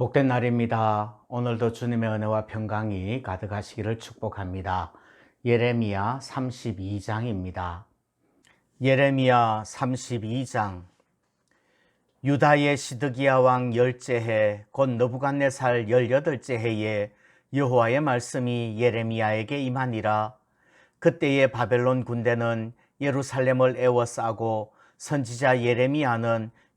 복된 날입니다. 오늘도 주님의 은혜와 평강이 가득하시기를 축복합니다. 예레미야 32장입니다. 예레미야 32장 유다의 시드기야 왕 열째 해, 곧 너부갓네살 열여덟째 해에 여호와의 말씀이 예레미야에게 임하니라. 그때의 바벨론 군대는 예루살렘을 에워싸고 선지자 예레미야는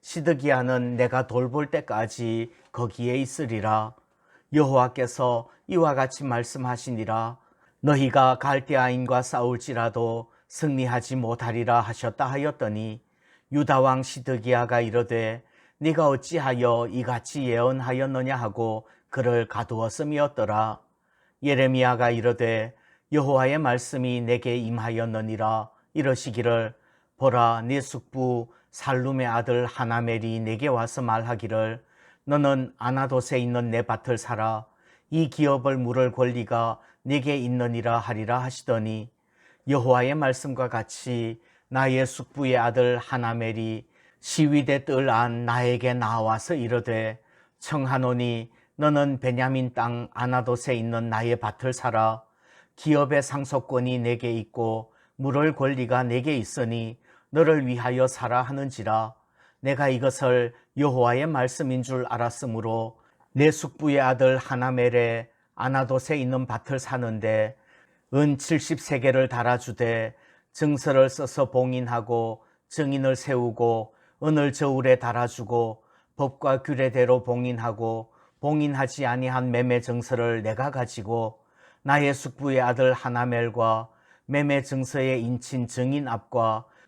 시드기야는 내가 돌볼 때까지 거기에 있으리라. 여호와께서 이와 같이 말씀하시니라. 너희가 갈대아인과 싸울지라도 승리하지 못하리라 하셨다 하였더니 유다 왕 시드기야가 이르되 네가 어찌하여 이같이 예언하였느냐 하고 그를 가두었음이었더라. 예레미야가 이르되 여호와의 말씀이 내게 임하였느니라 이러시기를 보라 네 숙부 살룸의 아들 하나멜이 내게 와서 말하기를 너는 아나돗에 있는 내 밭을 사라. 이 기업을 물을 권리가 내게 있느니라 하리라 하시더니 여호와의 말씀과 같이 나의 숙부의 아들 하나멜이 시위대 뜰 안 나에게 나와서 이르되 청하노니 너는 베냐민 땅 아나돗에 있는 나의 밭을 사라. 기업의 상속권이 내게 있고 물을 권리가 내게 있으니 너를 위하여 사라 하는지라. 내가 이것을 여호와의 말씀인 줄 알았으므로 내 숙부의 아들 하나멜에 아나돗에 있는 밭을 사는데 은 70세계를 달아주되 증서를 써서 봉인하고 증인을 세우고 은을 저울에 달아주고 법과 규례대로 봉인하고 봉인하지 아니한 매매 증서를 내가 가지고 나의 숙부의 아들 하나멜과 매매 증서의 인친 증인 앞과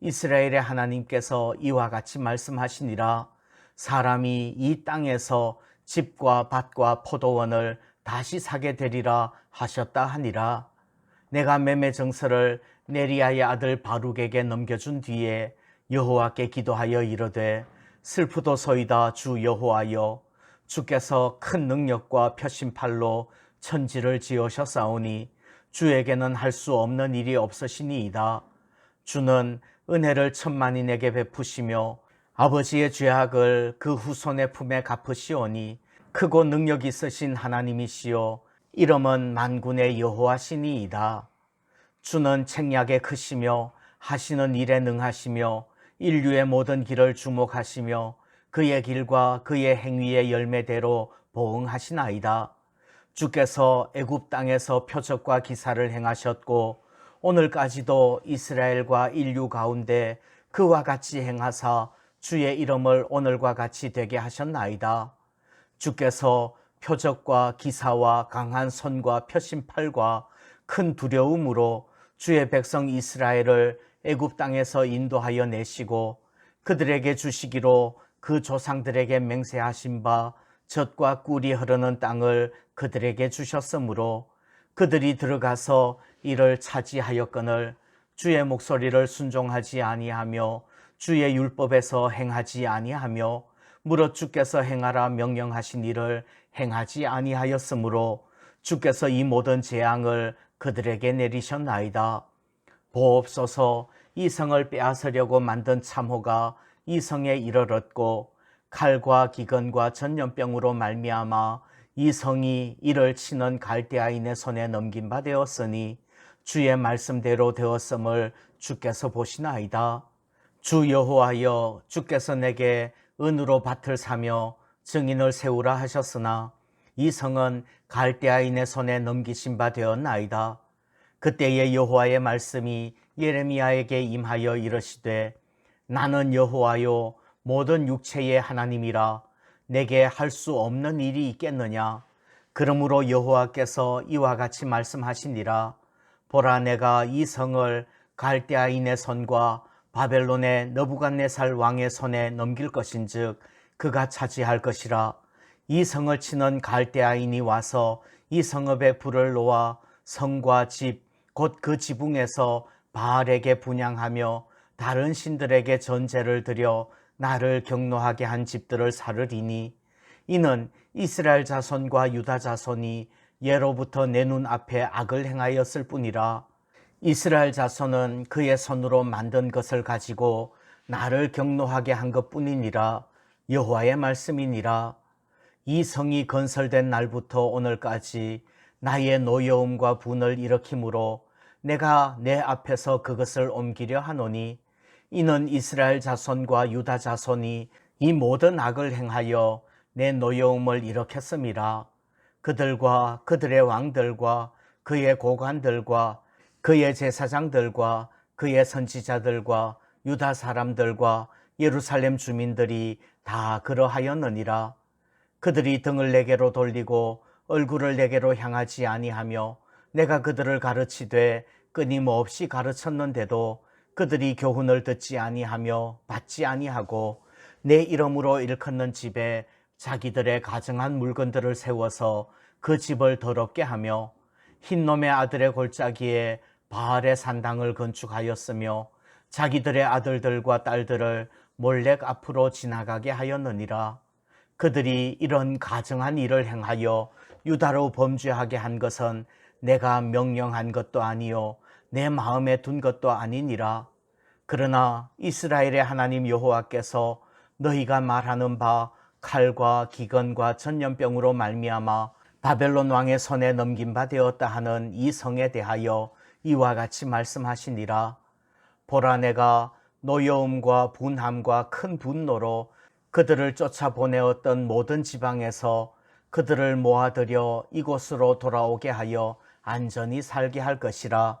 이스라엘의 하나님께서 이와 같이 말씀하시니라. 사람이 이 땅에서 집과 밭과 포도원을 다시 사게 되리라 하셨다 하니라. 내가 매매 정서를 네리아의 아들 바룩에게 넘겨준 뒤에 여호와께 기도하여 이르되 슬프도소이다 주 여호와여 주께서 큰 능력과 표심팔로 천지를 지으셨사오니 주에게는 할 수 없는 일이 없으시니이다. 주는 은혜를 천만인에게 베푸시며 아버지의 죄악을 그 후손의 품에 갚으시오니 크고 능력 있으신 하나님이시요 이름은 만군의 여호와시니이다. 주는 책략에 크시며 하시는 일에 능하시며 인류의 모든 길을 주목하시며 그의 길과 그의 행위의 열매대로 보응하시나이다. 주께서 애굽 땅에서 표적과 기사를 행하셨고 오늘까지도 이스라엘과 인류 가운데 그와 같이 행하사 주의 이름을 오늘과 같이 되게 하셨나이다. 주께서 표적과 기사와 강한 손과 표심팔과 큰 두려움으로 주의 백성 이스라엘을 애굽 땅에서 인도하여 내시고 그들에게 주시기로 그 조상들에게 맹세하신 바 젖과 꿀이 흐르는 땅을 그들에게 주셨으므로 그들이 들어가서 이를 차지하였거늘 주의 목소리를 순종하지 아니하며 주의 율법에서 행하지 아니하며 무릇 주께서 행하라 명령하신 일을 행하지 아니하였으므로 주께서 이 모든 재앙을 그들에게 내리셨나이다. 보옵소서 이 성을 빼앗으려고 만든 참호가 이 성에 이르렀고 칼과 기근과 전염병으로 말미암아 이 성이 이를 치는 갈대아인의 손에 넘긴 바 되었으니 주의 말씀대로 되었음을 주께서 보시나이다. 주 여호와여 주께서 내게 은으로 밭을 사며 증인을 세우라 하셨으나 이 성은 갈대아인의 손에 넘기신 바 되었나이다. 그때의 여호와의 말씀이 예레미야에게 임하여 이르시되 나는 여호와요 모든 육체의 하나님이라 내게 할 수 없는 일이 있겠느냐? 그러므로 여호와께서 이와 같이 말씀하시니라. 보라 내가 이 성을 갈대아인의 손과 바벨론의 너부갓네살 왕의 손에 넘길 것인즉 그가 차지할 것이라. 이 성을 치는 갈대아인이 와서 이 성읍에 불을 놓아 성과 집 곧 그 지붕에서 바알에게 분양하며 다른 신들에게 전제를 드려 나를 경노하게 한 집들을 사르리니 이는 이스라엘 자손과 유다 자손이 예로부터 내 눈 앞에 악을 행하였을 뿐이라 이스라엘 자손은 그의 손으로 만든 것을 가지고 나를 경노하게 한 것뿐이니라 여호와의 말씀이니라 이 성이 건설된 날부터 오늘까지 나의 노여움과 분을 일으키므로 내가 내 앞에서 그것을 옮기려 하노니 이는 이스라엘 자손과 유다 자손이 이 모든 악을 행하여 내 노여움을 일으켰음이라. 그들과 그들의 왕들과 그의 고관들과 그의 제사장들과 그의 선지자들과 유다 사람들과 예루살렘 주민들이 다 그러하였느니라. 그들이 등을 내게로 돌리고 얼굴을 내게로 향하지 아니하며 내가 그들을 가르치되 끊임없이 가르쳤는데도 그들이 교훈을 듣지 아니하며 받지 아니하고 내 이름으로 일컫는 집에 자기들의 가정한 물건들을 세워서 그 집을 더럽게 하며 흰놈의 아들의 골짜기에 바알의 산당을 건축하였으며 자기들의 아들들과 딸들을 몰렉 앞으로 지나가게 하였느니라. 그들이 이런 가정한 일을 행하여 유다로 범죄하게 한 것은 내가 명령한 것도 아니요 내 마음에 둔 것도 아니니라. 그러나 이스라엘의 하나님 여호와께서 너희가 말하는 바 칼과 기근과 전염병으로 말미암아 바벨론 왕의 손에 넘긴 바 되었다 하는 이 성에 대하여 이와 같이 말씀하시니라. 보라 내가 노여움과 분함과 큰 분노로 그들을 쫓아 보내었던 모든 지방에서 그들을 모아들여 이곳으로 돌아오게 하여 안전히 살게 할 것이라.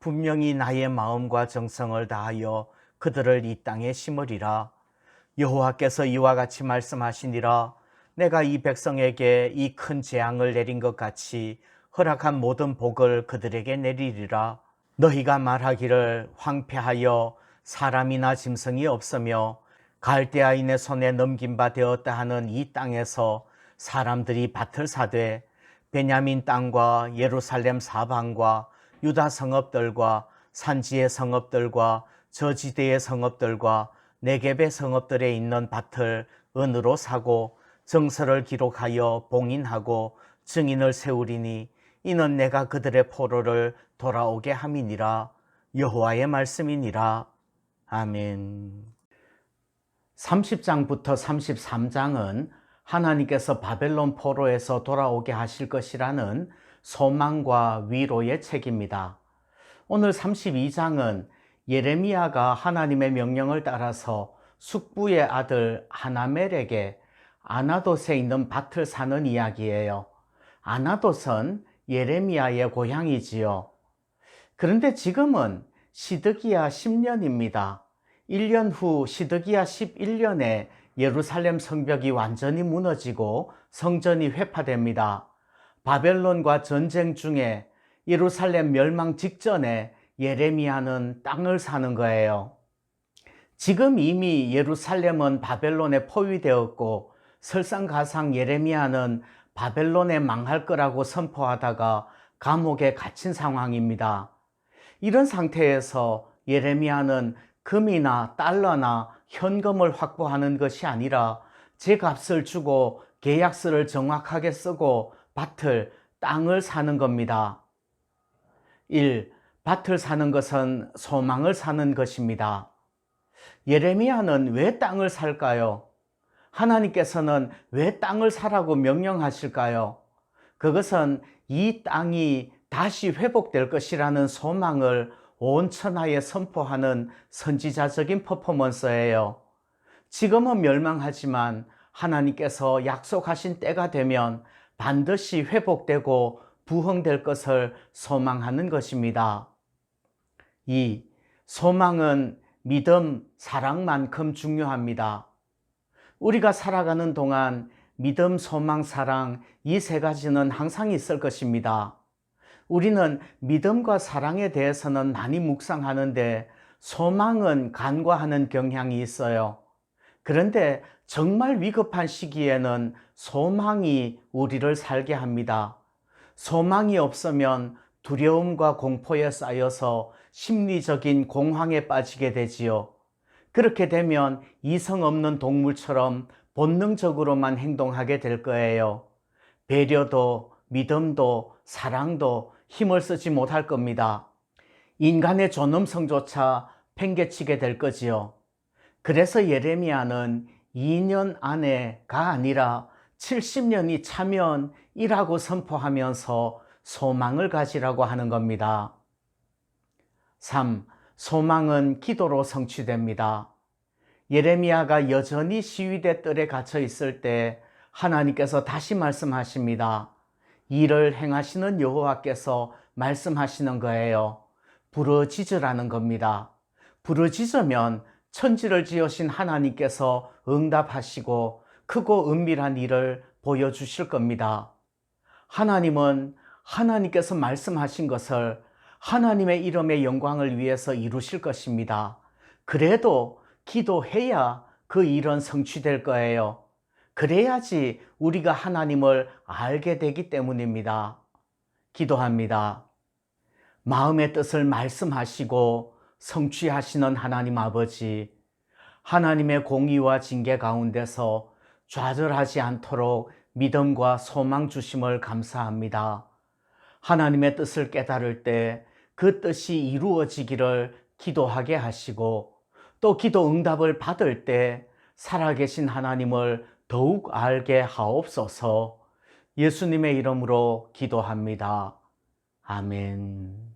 분명히 나의 마음과 정성을 다하여 그들을 이 땅에 심으리라. 여호와께서 이와 같이 말씀하시니라. 내가 이 백성에게 이 큰 재앙을 내린 것 같이 허락한 모든 복을 그들에게 내리리라. 너희가 말하기를 황폐하여 사람이나 짐승이 없으며 갈대아인의 손에 넘긴 바 되었다 하는 이 땅에서 사람들이 밭을 사되 베냐민 땅과 예루살렘 사방과 유다 성읍들과 산지의 성읍들과 저지대의 성읍들과 네겝의 성읍들에 있는 밭을 은으로 사고 정서를 기록하여 봉인하고 증인을 세우리니 이는 내가 그들의 포로를 돌아오게 함이니라. 여호와의 말씀이니라. 아멘. 30장부터 33장은 하나님께서 바벨론 포로에서 돌아오게 하실 것이라는 소망과 위로의 책입니다. 오늘 32장은 예레미야가 하나님의 명령을 따라서 숙부의 아들 하나멜에게 아나돗에 있는 밭을 사는 이야기예요. 아나돗은 예레미야의 고향이지요. 그런데 지금은 시드기야 10년입니다. 1년 후 시드기야 11년에 예루살렘 성벽이 완전히 무너지고 성전이 회파됩니다. 바벨론과 전쟁 중에 예루살렘 멸망 직전에 예레미야는 땅을 사는 거예요. 지금 이미 예루살렘은 바벨론에 포위되었고 설상가상 예레미야는 바벨론에 망할 거라고 선포하다가 감옥에 갇힌 상황입니다. 이런 상태에서 예레미야는 금이나 달러나 현금을 확보하는 것이 아니라 제 값을 주고 계약서를 정확하게 쓰고 밭을, 땅을 사는 겁니다. 1. 밭을 사는 것은 소망을 사는 것입니다. 예레미야는 왜 땅을 살까요? 하나님께서는 왜 땅을 사라고 명령하실까요? 그것은 이 땅이 다시 회복될 것이라는 소망을 온 천하에 선포하는 선지자적인 퍼포먼스예요. 지금은 멸망하지만 하나님께서 약속하신 때가 되면 반드시 회복되고 부흥될 것을 소망하는 것입니다. 2. 소망은 믿음, 사랑만큼 중요합니다. 우리가 살아가는 동안 믿음, 소망, 사랑 이 세 가지는 항상 있을 것입니다. 우리는 믿음과 사랑에 대해서는 많이 묵상하는데 소망은 간과하는 경향이 있어요. 그런데 정말 위급한 시기에는 소망이 우리를 살게 합니다. 소망이 없으면 두려움과 공포에 쌓여서 심리적인 공황에 빠지게 되지요. 그렇게 되면 이성 없는 동물처럼 본능적으로만 행동하게 될 거예요. 배려도 믿음도 사랑도 힘을 쓰지 못할 겁니다. 인간의 존엄성조차 팽개치게 될 거지요. 그래서 예레미야는 2년 안에가 아니라 70년이 차면 이라고 선포하면서 소망을 가지라고 하는 겁니다. 3. 소망은 기도로 성취됩니다. 예레미야가 여전히 시위대 뜰에 갇혀 있을 때 하나님께서 다시 말씀하십니다. 일을 행하시는 여호와께서 말씀하시는 거예요. 부르짖으라는 겁니다. 부르짖으면 천지를 지으신 하나님께서 응답하시고 크고 은밀한 일을 보여주실 겁니다. 하나님은 하나님께서 말씀하신 것을 하나님의 이름의 영광을 위해서 이루실 것입니다. 그래도 기도해야 그 일은 성취될 거예요. 그래야지 우리가 하나님을 알게 되기 때문입니다. 기도합니다. 마음의 뜻을 말씀하시고 성취하시는 하나님 아버지, 하나님의 공의와 징계 가운데서 좌절하지 않도록 믿음과 소망 주심을 감사합니다. 하나님의 뜻을 깨달을 때 그 뜻이 이루어지기를 기도하게 하시고 또 기도 응답을 받을 때 살아계신 하나님을 더욱 알게 하옵소서 예수님의 이름으로 기도합니다. 아멘.